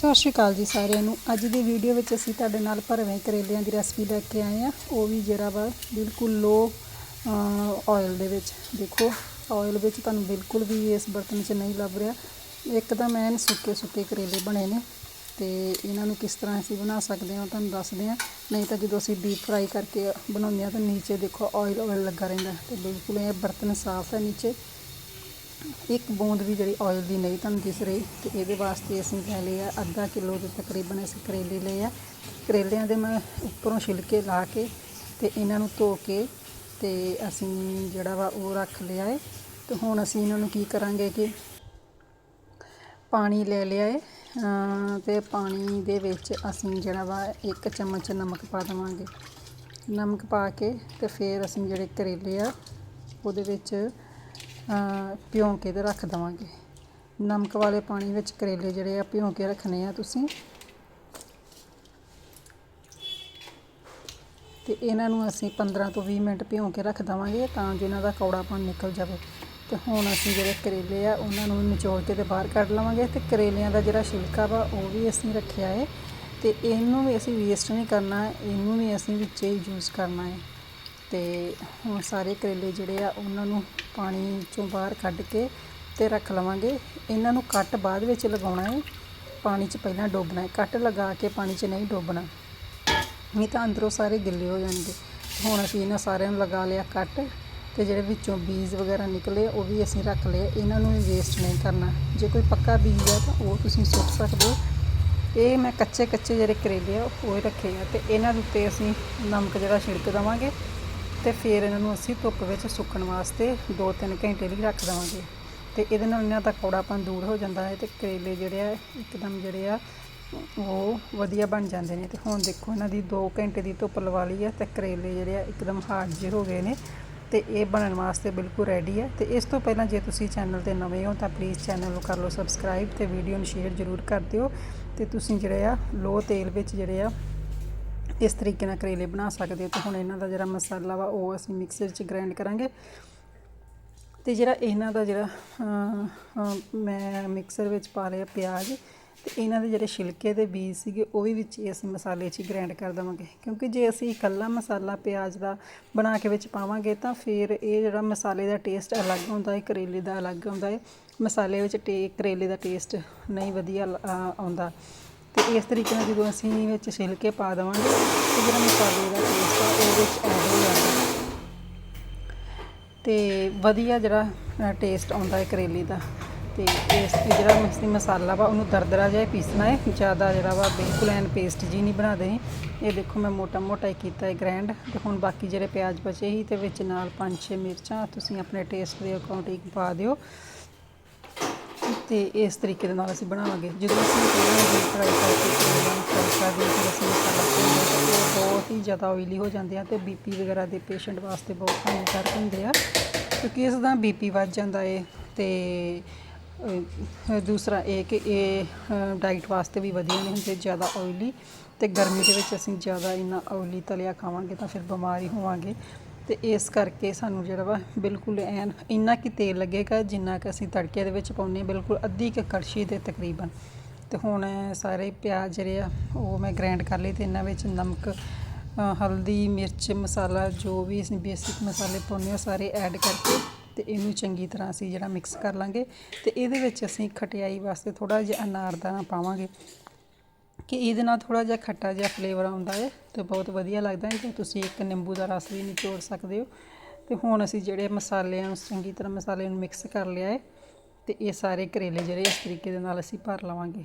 ਸਤਿ ਸ਼੍ਰੀ ਅਕਾਲ ਜੀ ਸਾਰਿਆਂ ਨੂੰ। ਅੱਜ ਦੀ ਵੀਡੀਓ ਵਿੱਚ ਅਸੀਂ ਤੁਹਾਡੇ ਨਾਲ ਭਰਵੇਂ ਕਰੇਲਿਆਂ ਦੀ ਰੈਸਪੀ ਲੈ ਕੇ ਆਏ ਆ ਉਹ ਵੀ ਜਿਹੜਾ ਵਾ ਬਿਲਕੁਲ ਲੋ ਆਇਲ ਦੇ ਵਿੱਚ। ਦੇਖੋ ਆਇਲ ਵਿੱਚ ਤੁਹਾਨੂੰ ਬਿਲਕੁਲ ਵੀ ਇਸ ਬਰਤਨ 'ਚ ਨਹੀਂ ਲੱਭ ਰਿਹਾ। ਇੱਕ ਤਾਂ ਮੈਂ ਸੁੱਕੇ ਸੁੱਕੇ ਕਰੇਲੇ ਬਣੇ ਨੇ ਤੇ ਇਹਨਾਂ ਨੂੰ ਕਿਸ ਤਰ੍ਹਾਂ ਅਸੀਂ ਬਣਾ ਸਕਦੇ ਹਾਂ ਤੁਹਾਨੂੰ ਦੱਸਦੇ ਹਾਂ। ਨਹੀਂ ਤਾਂ ਜਦੋਂ ਅਸੀਂ ਡੀਪ ਫਰਾਈ ਕਰਕੇ ਬਣਾਉਂਦੇ ਹਾਂ ਤਾਂ ਨੀਚੇ ਦੇਖੋ ਆਇਲ ਆਇਲ ਲੱਗਾ ਰਹਿੰਦਾ ਤੇ ਬਿਲਕੁਲ ਇਹ ਬਰਤਨ ਸਾਫ਼ ਹੈ ਨੀਚੇ। ਇੱਕ ਬੂੰਦ ਵੀ ਜਿਹੜੀ ਆਇਲ ਦੀ ਨਹੀਂ ਤੁਹਾਨੂੰ ਦਿਸ ਰਹੀ ਤੇ ਇਹਦੇ ਵਾਸਤੇ ਅਸੀਂ ਲੈ ਲਿਆ ਅੱਧਾ ਕਿਲੋ ਦੇ ਤਕਰੀਬਨ ਅਸੀਂ ਕਰੇਲੇ ਲਏ ਆ। ਕਰੇਲਿਆਂ ਦੇ ਮੈਂ ਉੱਪਰੋਂ ਛਿਲਕੇ ਲਾ ਕੇ ਤੇ ਇਹਨਾਂ ਨੂੰ ਧੋ ਕੇ ਤੇ ਅਸੀਂ ਜਿਹੜਾ ਵਾ ਉਹ ਰੱਖ ਲਿਆ ਏ। ਤੇ ਹੁਣ ਅਸੀਂ ਇਹਨਾਂ ਨੂੰ ਕੀ ਕਰਾਂਗੇ ਕਿ ਪਾਣੀ ਲੈ ਲਿਆ ਏ। ਅਮ ਤੇ ਪਾਣੀ ਦੇ ਵਿੱਚ ਅਸੀਂ ਜਿਹੜਾ ਵਾ ਇੱਕ ਚਮਚ ਨਮਕ ਪਾ ਦੇਵਾਂਗੇ। ਨਮਕ ਪਾ ਕੇ ਤੇ ਫਿਰ ਅਸੀਂ ਜਿਹੜੇ ਕਰੇਲੇ ਆ, ਉਹਦੇ ਵਿੱਚ ਭਿਉਂ ਕੇ ਤੇ ਰੱਖ ਦੇਵਾਂਗੇ। ਨਮਕ ਵਾਲੇ ਪਾਣੀ ਵਿੱਚ ਕਰੇਲੇ ਜਿਹੜੇ ਆ ਭਿਉਂ ਕੇ ਰੱਖਣੇ ਆ ਤੁਸੀਂ। ਤੇ ਇਹਨਾਂ ਨੂੰ ਅਸੀਂ 15 ਤੋਂ 20 ਮਿੰਟ ਭਿਉਂ ਕੇ ਰੱਖ ਦੇਵਾਂਗੇ ਤਾਂ ਜੋ ਇਹਨਾਂ ਦਾ ਕੌੜਾਪਣ ਨਿਕਲ ਜਾਵੇ। ਤੇ ਹੁਣ ਅਸੀਂ ਜਿਹੜੇ ਕਰੇਲੇ ਆ, ਉਹਨਾਂ ਨੂੰ ਨਿਚੋੜ ਕੇ ਤੇ ਬਾਹਰ ਕੱਢ ਲਵਾਂਗੇ ਤੇ ਕਰੇਲਿਆਂ ਦਾ ਜਿਹੜਾ ਛਿਲਕਾ ਵਾ, ਉਹ ਵੀ ਅਸੀਂ ਰੱਖਿਆ ਹੈ ਤੇ ਇਹਨੂੰ ਵੀ ਅਸੀਂ ਵੇਸਟ ਨਹੀਂ ਕਰਨਾ, ਇਹਨੂੰ ਵੀ ਅਸੀਂ ਵਿੱਚੇ ਹੀ ਯੂਜ਼ ਕਰਨਾ ਹੈ ਅਤੇ ਹੁਣ ਸਾਰੇ ਕਰੇਲੇ ਜਿਹੜੇ ਆ, ਉਹਨਾਂ ਨੂੰ ਪਾਣੀ ਚੋਂ ਬਾਹਰ ਕੱਢ ਕੇ ਅਤੇ ਰੱਖ ਲਵਾਂਗੇ। ਇਹਨਾਂ ਨੂੰ ਕੱਟ ਬਾਅਦ ਵਿੱਚ ਲਗਾਉਣਾ ਹੈ ਪਾਣੀ 'ਚ ਪਹਿਲਾਂ ਡੋਬਣਾ ਹੈ ਕੱਟ ਲਗਾ ਕੇ ਪਾਣੀ 'ਚ ਨਹੀਂ ਡੋਬਣਾ। ਨਹੀਂ ਤਾਂ ਅੰਦਰੋਂ ਸਾਰੇ ਗਿੱਲੇ ਹੋ ਜਾਣਗੇ। ਹੁਣ ਅਸੀਂ ਇਹਨਾਂ ਸਾਰਿਆਂ ਨੂੰ ਲਗਾ ਲਿਆ ਕੱਟ ਤੇ ਜਿਹੜੇ ਵਿੱਚੋਂ ਬੀਜ ਵਗੈਰਾ ਨਿਕਲੇ, ਉਹ ਵੀ ਅਸੀਂ ਰੱਖ ਲਏ। ਇਹਨਾਂ ਨੂੰ ਵੀ ਵੇਸਟ ਨਹੀਂ ਕਰਨਾ। ਜੇ ਕੋਈ ਪੱਕਾ ਬੀਜ ਹੈ ਤਾਂ ਉਹ ਤੁਸੀਂ ਸੁੱਟ ਸਕਦੇ ਹੋ। ਇਹ ਮੈਂ ਕੱਚੇ ਕੱਚੇ ਜਿਹੜੇ ਕਰੇਲੇ ਆ, ਉਹ ਰੱਖੇ ਆ ਤੇ ਇਹਨਾਂ ਦੇ ਉੱਤੇ ਅਸੀਂ ਨਮਕ ਜਿਹੜਾ ਛਿੜਕ ਦੇਵਾਂਗੇ। ਤੇ ਫਿਰ ਇਹਨਾਂ ਨੂੰ ਅਸੀਂ ਧੁੱਪ ਵਿੱਚ ਸੁੱਕਣ ਵਾਸਤੇ 2-3 ਘੰਟੇ ਲਈ ਰੱਖ ਦੇਵਾਂਗੇ। ਤੇ ਇਹਦੇ ਨਾਲ ਇਹਨਾਂ ਦਾ ਕੌੜਾਪਨ ਦੂਰ ਹੋ ਜਾਂਦਾ ਹੈ ਤੇ ਕਰੇਲੇ ਜਿਹੜੇ ਆ, ਇੱਕਦਮ ਜਿਹੜੇ ਆ, ਉਹ ਵਧੀਆ ਬਣ ਜਾਂਦੇ ਨੇ। ਤੇ ਹੁਣ ਦੇਖੋ ਇਹਨਾਂ ਦੀ 2 ਘੰਟੇ ਦੀ ਧੁੱਪ ਲਵਾ ਲਈ ਹੈ ਤੇ ਕਰੇਲੇ ਜਿਹੜੇ ਆ, ਇੱਕਦਮ ਹਾਰਡ ਜਿਹੇ ਹੋ ਗਏ ਨੇ। ਤੇ ਇਹ ਬਣਨ ਵਾਸਤੇ ਬਿਲਕੁਲ ਰੈਡੀ ਹੈ। ਤੇ ਇਸ ਤੋਂ ਪਹਿਲਾਂ ਜੇ ਤੁਸੀਂ ਚੈਨਲ ਤੇ ਨਵੇਂ ਹੋ ਤਾਂ ਪਲੀਜ਼ ਚੈਨਲ ਨੂੰ ਕਰ ਲਓ ਸਬਸਕ੍ਰਾਈਬ ਤੇ ਵੀਡੀਓ ਨੂੰ ਸ਼ੇਅਰ ਜ਼ਰੂਰ ਕਰ ਦਿਓ। ਤੇ ਤੁਸੀਂ ਜਿਹੜੇ ਆ, ਲੋ ਤੇਲ ਵਿੱਚ ਜਿਹੜੇ ਆ ਇਸ ਤਰੀਕੇ ਨਾਲ ਕਰੇਲੇ ਬਣਾ ਸਕਦੇ ਹੋ ਤੇ ਹੁਣ ਇਹਨਾਂ ਦਾ ਜਿਹੜਾ ਮਸਾਲਾ ਵਾ, ਉਹ ਅਸੀਂ ਮਿਕਸਰ 'ਚ ਗ੍ਰਾਈਂਡ ਕਰਾਂਗੇ। ਤੇ ਜਿਹੜਾ ਇਹਨਾਂ ਦਾ ਜਿਹੜਾ ਮੈਂ ਮਿਕਸਰ ਵਿੱਚ ਪਾ ਲਿਆ ਪਿਆਜ਼ ਤੇ ਇਹਨਾਂ ਦੇ ਜਿਹੜੇ ਛਿਲਕੇ ਦੇ ਬੀਜ ਸੀਗੇ, ਉਹ ਵੀ ਵਿੱਚ ਹੀ ਅਸੀਂ ਮਸਾਲੇ 'ਚ ਗ੍ਰਾਈਂਡ ਕਰ ਦੇਵਾਂਗੇ। ਕਿਉਂਕਿ ਜੇ ਅਸੀਂ ਇਕੱਲਾ ਮਸਾਲਾ ਪਿਆਜ਼ ਦਾ ਬਣਾ ਕੇ ਵਿੱਚ ਪਾਵਾਂਗੇ ਤਾਂ ਫਿਰ ਇਹ ਜਿਹੜਾ ਮਸਾਲੇ ਦਾ ਟੇਸਟ ਅਲੱਗ ਹੁੰਦਾ ਹੈ, ਕਰੇਲੇ ਦਾ ਅਲੱਗ ਹੁੰਦਾ ਹੈ। ਮਸਾਲੇ ਵਿੱਚ ਟੇ, ਕਰੇਲੇ ਦਾ ਟੇਸਟ ਨਹੀਂ ਵਧੀਆ ਆਉਂਦਾ। ਇਸ ਤਰੀਕੇ ਨਾਲ ਜਦੋਂ ਅਸੀਂ ਵਿੱਚ ਛਿਲਕੇ ਪਾ ਦੇਵਾਂਗੇ, ਤੇ ਜਿਹੜਾ ਮਸਾਲੇ ਦਾ ਟੇਸਟ ਆ, ਉਹ ਵਿੱਚ ਐਡ ਹੋ ਜਾਂਦਾ ਤੇ ਵਧੀਆ ਜਿਹੜਾ ਟੇਸਟ ਆਉਂਦਾ ਹੈ ਕਰੇਲੇ ਦਾ। ਤੇ ਇਸ ਜਿਹੜਾ ਅਸੀਂ ਮਸਾਲਾ ਵਾ, ਉਹਨੂੰ ਦਰਦਰਾ ਜਿਹਾ ਪੀਸਣਾ ਹੈ। ਜ਼ਿਆਦਾ ਜਿਹੜਾ ਵਾ, ਬਿਲਕੁਲ ਐਨ ਪੇਸਟ ਜੀ ਨਹੀਂ ਬਣਾ ਦੇਣੀ। ਇਹ ਦੇਖੋ ਮੈਂ ਮੋਟਾ ਮੋਟਾ ਹੀ ਕੀਤਾ ਹੈ ਗ੍ਰੈਂਡ ਤੇ ਹੁਣ ਬਾਕੀ ਜਿਹੜੇ ਪਿਆਜ਼ ਬਚੇ ਸੀ, ਤੇ ਵਿੱਚ ਨਾਲ 5-6 ਮਿਰਚਾਂ ਤੁਸੀਂ ਆਪਣੇ ਟੇਸਟ ਦੇ ਅਕੋਰਡਿੰਗ ਪਾ ਦਿਓ। ਤੇ ਇਸ ਤਰੀਕੇ ਦੇ ਨਾਲ ਅਸੀਂ ਬਣਾਵਾਂਗੇ। ਜਦੋਂ ਅਸੀਂ ਪਹਿਲਾਂ ਫਰਾਈ ਕਰਕੇ ਫਰਾਈ ਕਰਦੇ ਹਾਂ, ਫਿਰ ਅਸੀਂ ਮਸਾਲਾ ਪਾਉਂਦੇ ਹਾਂ। ਬਹੁਤ ਹੀ ਜ਼ਿਆਦਾ ਆਇਲੀ ਹੋ ਜਾਂਦੇ ਆ ਤੇ ਬੀਪੀ ਵਗੈਰਾ ਦੇ ਪੇਸ਼ੈਂਟ ਵਾਸਤੇ ਬਹੁਤ ਹਾਨੀਕਾਰਕ ਹੁੰਦੇ ਆ। ਕਿਉਂਕਿ ਇਸ ਦਾ ਬੀਪੀ ਵੱਧ ਜਾਂਦਾ ਏ ਤੇ ਦੂਸਰਾ ਇਹ ਕਿ ਇਹ ਡਾਈਟ ਵਾਸਤੇ ਵੀ ਵਧੀਆ ਨਹੀਂ ਹੁੰਦੇ, ਜ਼ਿਆਦਾ ਆਇਲੀ ਤੇ ਗਰਮੀ ਦੇ ਵਿੱਚ ਅਸੀਂ ਜ਼ਿਆਦਾ ਇੰਨਾ ਆਇਲੀ ਤਲਿਆ ਖਾਵਾਂਗੇ ਤਾਂ ਫਿਰ ਬਿਮਾਰ ਹੋਵਾਂਗੇ। ਤੇ ਇਸ ਕਰਕੇ ਸਾਨੂੰ ਜਿਹੜਾ ਵਾ ਬਿਲਕੁਲ ਐਨ ਇੰਨਾ ਕਿ ਤੇਲ ਲੱਗੇਗਾ ਜਿੰਨਾ ਕਿ ਅਸੀਂ ਤੜਕੇ ਦੇ ਵਿੱਚ ਪਾਉਂਦੇ ਹਾਂ, ਬਿਲਕੁਲ ਅੱਧੀ ਕੁ ਕੜਛੀ ਦੇ ਤਕਰੀਬਨ। ਤੇ ਹੁਣ ਸਾਰੇ ਪਿਆਜ਼ ਜਿਹੜੇ ਆ, ਉਹ ਮੈਂ ਗ੍ਰਾਈਂਡ ਕਰ ਲਈ ਤੇ ਇਹਨਾਂ ਵਿੱਚ ਨਮਕ ਹਲਦੀ, ਮਿਰਚ, ਮਸਾਲਾ ਜੋ ਵੀ ਅਸੀਂ ਬੇਸਿਕ ਮਸਾਲੇ ਪਾਉਂਦੇ ਹਾਂ ਸਾਰੇ ਐਡ ਕਰਕੇ ਤੇ ਇਹਨੂੰ ਚੰਗੀ ਤਰ੍ਹਾਂ ਅਸੀਂ ਜਿਹੜਾ ਮਿਕਸ ਕਰ ਲਾਂਗੇ ਤੇ ਇਹਦੇ ਵਿੱਚ ਅਸੀਂ ਖਟਿਆਈ ਵਾਸਤੇ ਥੋੜਾ ਜਿਹਾ ਅਨਾਰਦਾਨਾ ਪਾਵਾਂਗੇ। ਕਿ ਇਹਦੇ ਨਾਲ ਥੋੜਾ ਜਿਹਾ ਖੱਟਾ ਜਿਹਾ ਫਲੇਵਰ ਆਉਂਦਾ ਹੈ ਤੇ ਬਹੁਤ ਵਧੀਆ ਲੱਗਦਾ ਹੈ ਤੇ ਤੁਸੀਂ ਇੱਕ ਨਿੰਬੂ ਦਾ ਰਸ ਵੀ ਨਿਚੋੜ ਸਕਦੇ ਹੋ। ਤੇ ਹੁਣ ਅਸੀਂ ਜਿਹੜੇ ਮਸਾਲਿਆਂ ਨੂੰ ਚੰਗੀ ਤਰ੍ਹਾਂ ਮਸਾਲੇ ਨੂੰ ਮਿਕਸ ਕਰ ਲਿਆ ਹੈ ਤੇ ਇਹ ਸਾਰੇ ਕਰੇਲੇ ਜਿਹੜੇ ਇਸ ਤਰੀਕੇ ਦੇ ਨਾਲ ਅਸੀਂ ਭਰ ਲਵਾਂਗੇ।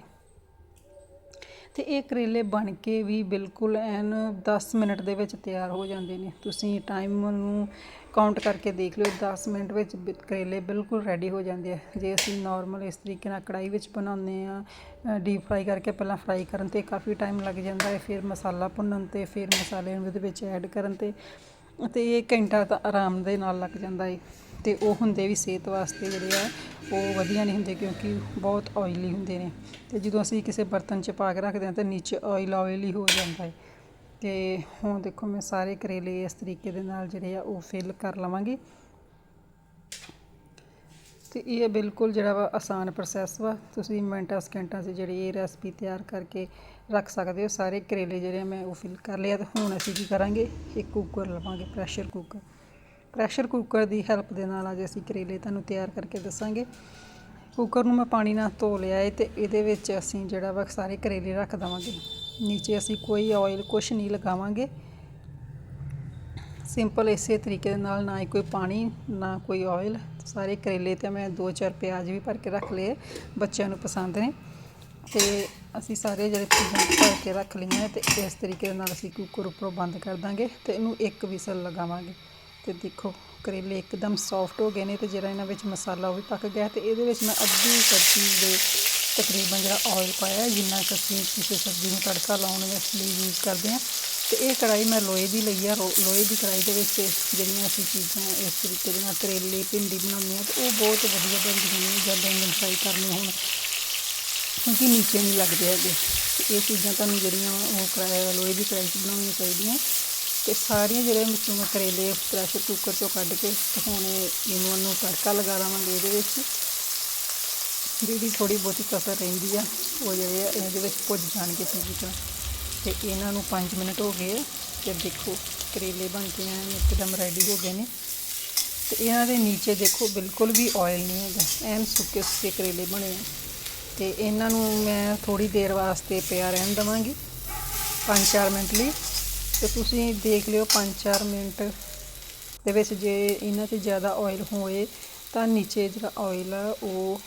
ਤੇ ਇਹ ਕਰੇਲੇ ਬਣ ਕੇ ਵੀ ਬਿਲਕੁਲ ਐਨ 10 ਮਿੰਟ ਦੇ ਵਿੱਚ ਤਿਆਰ ਹੋ ਜਾਂਦੇ ਨੇ। ਤੁਸੀਂ ਟਾਈਮ ਨੂੰ ਕਾਊਂਟ ਕਰਕੇ ਦੇਖ ਲਿਓ 10 ਮਿੰਟ ਵਿੱਚ ਬਿ- ਕਰੇਲੇ ਬਿਲਕੁਲ ਰੈਡੀ ਹੋ ਜਾਂਦੇ ਆ। ਜੇ ਅਸੀਂ ਨਾਰਮਲ ਇਸ ਤਰੀਕੇ ਨਾਲ ਕੜਾਈ ਵਿੱਚ ਬਣਾਉਂਦੇ ਆ ਡੀਪ ਫਰਾਈ ਕਰਕੇ ਪਹਿਲਾਂ ਫਰਾਈ ਕਰਨ ਤੇ ਕਾਫੀ ਟਾਈਮ ਲੱਗ ਜਾਂਦਾ ਹੈ, ਫਿਰ ਮਸਾਲਾ ਭੁੰਨਣ ਤੇ, ਫਿਰ ਮਸਾਲੇ ਨੂੰ ਇਹਦੇ ਵਿੱਚ ਐਡ ਕਰਨ ਤੇ ਤੇ ਇਹ ਘੰਟਾ ਤਾਂ ਆਰਾਮ ਦੇ ਨਾਲ ਲੱਗ ਜਾਂਦਾ ਹੈ। ਤੇ ਉਹ ਹੁੰਦੇ ਵੀ ਸਿਹਤ ਵਾਸਤੇ ਜਿਹੜੇ ਆ, ਉਹ ਵਧੀਆ ਨਹੀਂ ਹੁੰਦੇ ਕਿਉਂਕਿ ਬਹੁਤ ਆਇਲੀ ਹੁੰਦੇ ਨੇ। ਤੇ ਜਦੋਂ ਅਸੀਂ ਕਿਸੇ ਬਰਤਨ 'ਚ ਪਾ ਕੇ ਰੱਖਦੇ ਹਾਂ ਤਾਂ ਨੀਚੇ ਆਇਲ ਆਇਲੀ ਹੋ ਜਾਂਦਾ ਹੈ। ਤੇ ਹੁਣ ਦੇਖੋ ਮੈਂ ਸਾਰੇ ਕਰੇਲੇ ਇਸ ਤਰੀਕੇ ਦੇ ਨਾਲ ਜਿਹੜੇ ਆ, ਉਹ ਫਿਲ ਕਰ ਲਵਾਂਗੀ। ਤੇ ਇਹ ਬਿਲਕੁਲ ਜਿਹੜਾ ਵਾ ਆਸਾਨ ਪ੍ਰੋਸੈਸ ਵਾ। ਤੁਸੀਂ ਮਿੰਟਾਂ ਸਕਿੰਟਾਂ 'ਚ ਜਿਹੜੀ ਇਹ ਰੈਸਪੀ ਤਿਆਰ ਕਰਕੇ ਰੱਖ ਸਕਦੇ ਹੋ। ਸਾਰੇ ਕਰੇਲੇ ਜਿਹੜੇ ਆ ਮੈਂ ਉਹ ਫਿਲ ਕਰ ਲਿਆ ਤੇ ਹੁਣ ਅਸੀਂ ਕੀ ਕਰਾਂਗੇ? ਇੱਕ ਕੁੱਕਰ ਲਵਾਂਗੇ ਪ੍ਰੈਸ਼ਰ ਕੁੱਕਰ ਪ੍ਰੈਸ਼ਰ ਕੁੱਕਰ ਦੀ ਹੈਲਪ ਦੇ ਨਾਲ ਅੱਜ ਅਸੀਂ ਕਰੇਲੇ ਤੁਹਾਨੂੰ ਤਿਆਰ ਕਰਕੇ ਦੱਸਾਂਗੇ। ਕੁੱਕਰ ਨੂੰ ਮੈਂ ਪਾਣੀ ਨਾਲ ਧੋ ਲਿਆ ਹੈ ਤੇ ਇਹਦੇ ਵਿੱਚ ਅਸੀਂ ਜਿਹੜਾ ਵਾ ਸਾਰੇ ਕਰੇਲੇ ਰੱਖ ਦੇਵਾਂਗੇ। ਨੀਚੇ ਅਸੀਂ ਕੋਈ ਆਇਲ ਕੁਛ ਨਹੀਂ ਲਗਾਵਾਂਗੇ। ਸਿੰਪਲ ਇਸੇ ਤਰੀਕੇ ਦੇ ਨਾਲ ਨਾ ਹੀ ਕੋਈ ਪਾਣੀ, ਨਾ ਕੋਈ ਆਇਲ ਸਾਰੇ ਕਰੇਲੇ ਤੇ ਮੈਂ ਦੋ ਚਾਰ ਪਿਆਜ਼ ਵੀ ਭਰ ਕੇ ਰੱਖ ਲਏ ਬੱਚਿਆਂ ਨੂੰ ਪਸੰਦ ਨੇ। ਤੇ ਅਸੀਂ ਸਾਰੇ ਜਿਹੜੇ ਚੀਜ਼ਾਂ ਭਰ ਕੇ ਰੱਖ ਲਈਆਂ ਤੇ ਇਸ ਤਰੀਕੇ ਦੇ ਨਾਲ ਅਸੀਂ ਕੁੱਕਰ ਉੱਪਰੋਂ ਬੰਦ ਕਰ ਦਾਂਗੇ ਤੇ ਇਹਨੂੰ ਇੱਕ ਵਿਸਲ ਲਗਾਵਾਂਗੇ। ਤੇ ਦੇਖੋ, ਕਰੇਲੇ ਇੱਕਦਮ ਸੌਫਟ ਹੋ ਗਏ ਨੇ ਤੇ ਜਿਹੜਾ ਇਹਨਾਂ ਵਿੱਚ ਮਸਾਲਾ ਉਹ ਵੀ ਪੱਕ ਗਿਆ ਤੇ ਇਹਦੇ ਵਿੱਚ ਮੈਂ ਅੱਧੀ ਕੜਛੀ ਦੇ ਤਕਰੀਬਨ ਜਿਹੜਾ ਆਇਲ ਪਾਇਆ, ਜਿੰਨਾ ਕੁ ਅਸੀਂ ਕਿਸੇ ਸਬਜ਼ੀ ਨੂੰ ਤੜਕਾ ਲਾਉਣ ਵਿੱਚ ਲਈ ਯੂਜ਼ ਕਰਦੇ ਹਾਂ। ਤੇ ਇਹ ਕੜਾਈ ਮੈਂ ਲੋਹੇ ਦੀ ਲਈ ਆ, ਰੋ- ਲੋਹੇ ਦੀ ਕੜਾਈ ਦੇ ਵਿੱਚ ਜਿਹੜੀਆਂ ਅਸੀਂ ਚੀਜ਼ਾਂ, ਇਸ ਤਰੀਕੇ ਦੇ ਨਾਲ ਕਰੇਲੇ, ਭਿੰਡੀ ਬਣਾਉਂਦੇ ਹਾਂ ਤੇ ਉਹ ਬਹੁਤ ਵਧੀਆ ਬਣਦੀਆਂ ਨੇ, ਜਦ ਬੈਂਗਣ ਫਰਾਈ ਕਰਨੇ ਹੋਣ, ਕਿਉਂਕਿ ਨੀਚੇ ਨਹੀਂ ਲੱਗਦੇ ਹੈਗੇ। ਤੇ ਇਹ ਚੀਜ਼ਾਂ ਤੁਹਾਨੂੰ ਜਿਹੜੀਆਂ ਉਹ ਕੜਾਈ ਲੋਹੇ ਦੀ ਕੜਾਈ 'ਚ ਬਣਾਉਣੀਆਂ ਚਾਹੀਦੀਆਂ। ਤੇ ਸਾਰੀਆਂ ਜਿਹੜੇ ਵਿੱਚੋਂ ਕਰੇਲੇ ਪ੍ਰੈਸ਼ਰ ਕੁੱਕਰ 'ਚੋਂ ਕੱਢ ਕੇ ਤੇ ਹੁਣ ਇਹ- ਇਹਨੂੰ ਨੂੰ ਤੜਕਾ ਲਗਾ ਲਵਾਂਗੇ ਇਹਦੇ ਵਿੱਚ। ਜਿਹੜੀ ਥੋੜੀ ਬਹੁਤੀ ਕਸਰ ਰਹਿੰਦੀ ਆ, ਉਹ ਜਿਹੜੇ ਆ, ਇਹਦੇ ਵਿੱਚ ਭੁੱਜ ਜਾਣਗੇ ਚੰਗੀ ਤਰ੍ਹਾਂ। ਤੇ ਇਹਨਾਂ ਨੂੰ 5 ਮਿੰਟ ਹੋ ਗਏ ਆ ਤੇ ਦੇਖੋ ਕਰੇਲੇ ਬਣ ਕੇ ਐਨ ਇੱਕਦਮ ਰੈਡੀ ਹੋ ਗਏ ਨੇ। ਤੇ ਇਹਨਾਂ ਦੇ ਨੀਚੇ ਦੇਖੋ ਬਿਲਕੁਲ ਵੀ ਆਇਲ ਨਹੀਂ ਹੈਗਾ, ਐਨ ਸੁੱਕੇ ਸੁੱਕੇ ਕਰੇਲੇ ਬਣੇ ਆ। ਤੇ ਇਹਨਾਂ ਨੂੰ ਮੈਂ ਥੋੜੀ ਦੇਰ ਵਾਸਤੇ ਪਿਆ ਰਹਿਣ ਦਵਾਂਗੀ 5-4 ਮਿੰਟ ਲਈ। ਤੇ ਤੁਸੀਂ ਦੇਖ ਲਿਓ 5-4 ਮਿੰਟ ਦੇ ਵਿੱਚ ਜੇ ਇਹਨਾਂ ਤੇ ਜ਼ਿਆਦਾ ਆਇਲ ਹੋਏ ਤਾਂ ਨੀਚੇ ਜਿਹੜਾ ਆਇਲ ਆ ਉਹ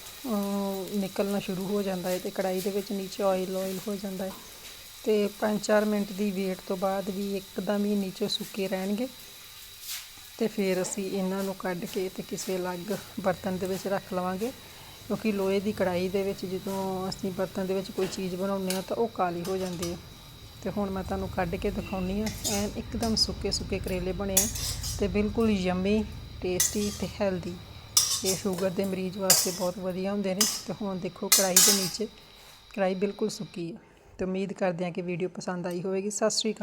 ਨਿਕਲਣਾ ਸ਼ੁਰੂ ਹੋ ਜਾਂਦਾ ਹੈ ਤੇ ਕੜਾਈ ਦੇ ਵਿੱਚ ਨੀਚੇ ਆਇਲ ਆਇਲ ਹੋ ਜਾਂਦਾ ਹੈ। ਤੇ 5-4 ਮਿੰਟ ਦੀ ਵੇਟ ਤੋਂ ਬਾਅਦ ਵੀ ਇੱਕਦਮ ਹੀ ਨੀਚੇ ਸੁੱਕੇ ਰਹਿਣਗੇ। ਤੇ ਫਿਰ ਅਸੀਂ ਇਹਨਾਂ ਨੂੰ ਕੱਢ ਕੇ ਤੇ ਕਿਸੇ ਅਲੱਗ ਬਰਤਨ ਦੇ ਵਿੱਚ ਰੱਖ ਲਵਾਂਗੇ। ਕਿਉਂਕਿ ਲੋਹੇ ਦੀ ਕੜਾਈ ਦੇ ਵਿੱਚ ਜਦੋਂ ਅਸੀਂ ਬਰਤਨ ਦੇ ਵਿੱਚ ਕੋਈ ਚੀਜ਼ ਬਣਾਉਂਦੇ ਆ ਤਾਂ ਉਹ ਕਾਲੀ ਹੋ ਜਾਂਦੀ ਹੈ। ਤੇ ਹੁਣ ਮੈਂ ਤੁਹਾਨੂੰ ਕੱਢ ਕੇ ਦਿਖਾਉਣੀ ਆ। ਐਨ ਇੱਕਦਮ ਸੁੱਕੇ ਸੁੱਕੇ ਕਰੇਲੇ ਬਣੇ ਆ ਤੇ ਬਿਲਕੁਲ ਯਮੀ, ਟੇਸਟੀ ਤੇ ਹੈਲਦੀ। ਇਹ ਸ਼ੂਗਰ ਦੇ ਮਰੀਜ਼ ਵਾਸਤੇ ਬਹੁਤ ਵਧੀਆ ਹੁੰਦੇ ਨੇ। ਤੇ ਹੁਣ ਦੇਖੋ ਕੜਾਈ ਦੇ ਨੀਚੇ। ਕੜਾਈ ਬਿਲਕੁਲ ਸੁੱਕੀ ਆ। ਤੇ ਉਮੀਦ ਕਰਦੇ ਹਾਂ ਕਿ ਵੀਡੀਓ ਪਸੰਦ ਆਈ ਹੋਵੇਗੀ। ਸਤਿ ਸ਼੍ਰੀ ਅਕਾਲ।